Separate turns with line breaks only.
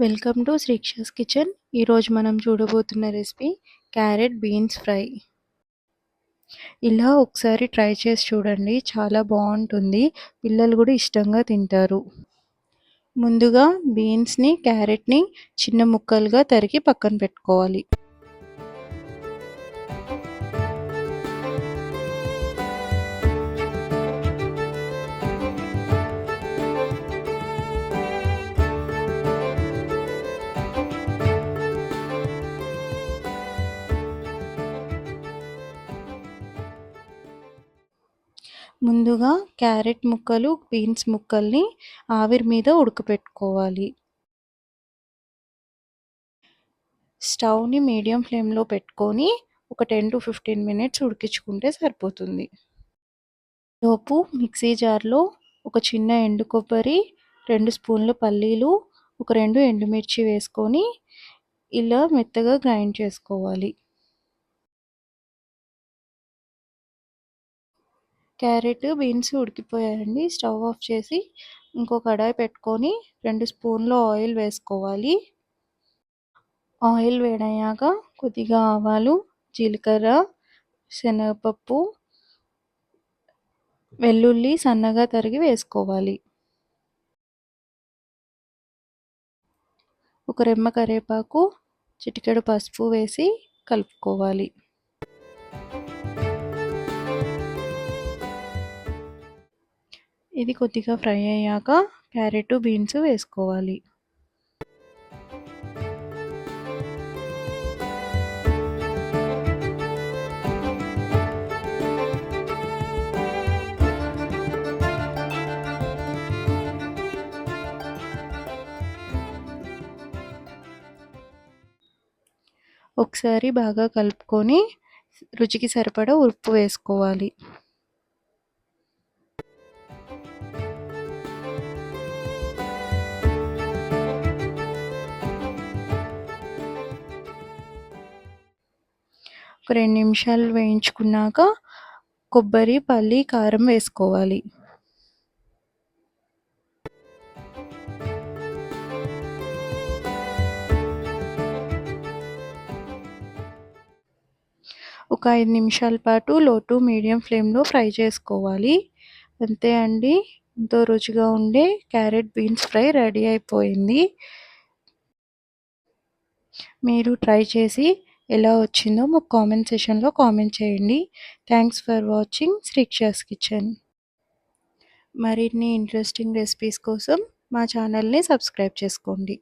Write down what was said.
Welcome to Srikshas kitchen ఈరోజు మనం చూడబోతున్న రెసిపీ క్యారెట్ బీన్స్ ఫ్రై ఇలా ఒకసారి ట్రై చేసి చూడండి. చాలా బాగుంటుంది. పిల్లలు కూడా ఇష్టంగా తింటారు. ముందుగా బీన్స్ని క్యారెట్ని చిన్న ముక్కలుగా తరిగి పక్కన పెట్టుకోవాలి. ముందుగా క్యారెట్ ముక్కలు బీన్స్ ముక్కల్ని ఆవిరి మీద ఉడకపెట్టుకోవాలి. స్టవ్ని మీడియం ఫ్లేమ్లో పెట్టుకొని ఒక టెన్ టు ఫిఫ్టీన్ మినిట్స్ ఉడికించుకుంటే సరిపోతుంది. లోపు మిక్సీ జార్లో ఒక చిన్న ఎండు కొబ్బరి రెండు స్పూన్లు పల్లీలు ఒక రెండు ఎండుమిర్చి వేసుకొని ఇలా మెత్తగా గ్రైండ్ చేసుకోవాలి. క్యారెట్ బీన్స్ ఉడికిపోయాయండి. స్టవ్ ఆఫ్ చేసి ఇంకో కడాయి పెట్టుకొని రెండు స్పూన్లు ఆయిల్ వేసుకోవాలి. ఆయిల్ వేడయ్యాక కొద్దిగా ఆవాలు జీలకర్ర శనగపప్పు వెల్లుల్లి సన్నగా తరిగి వేసుకోవాలి. ఒక రెమ్మ కరివేపాకు చిటికెడు పసుపు వేసి కలుపుకోవాలి. ఇది కొద్దిగా ఫ్రై అయ్యాక క్యారెట్ బీన్స్ వేసుకోవాలి. ఒకసారి బాగా కలుపుకొని రుచికి సరిపడా ఉప్పు వేసుకోవాలి. ఒక రెండు నిమిషాలు వేయించుకున్నాక కొబ్బరి పల్లి కారం వేసుకోవాలి. ఒక ఐదు నిమిషాల పాటు లో టు మీడియం ఫ్లేమ్లో ఫ్రై చేసుకోవాలి. అంతే అండి. ఎంతో రుచిగా ఉండే క్యారెట్ బీన్స్ ఫ్రై రెడీ అయిపోయింది. మీరు ట్రై చేసి ఎలా వచ్చిందో మాకు కామెంట్ సెషన్లో కామెంట్ చేయండి. Thanks for watching Sreeksha's kitchen. మరిన్ని ఇంట్రెస్టింగ్ రెసిపీస్ కోసం మా ఛానల్ని సబ్స్క్రైబ్ చేసుకోండి.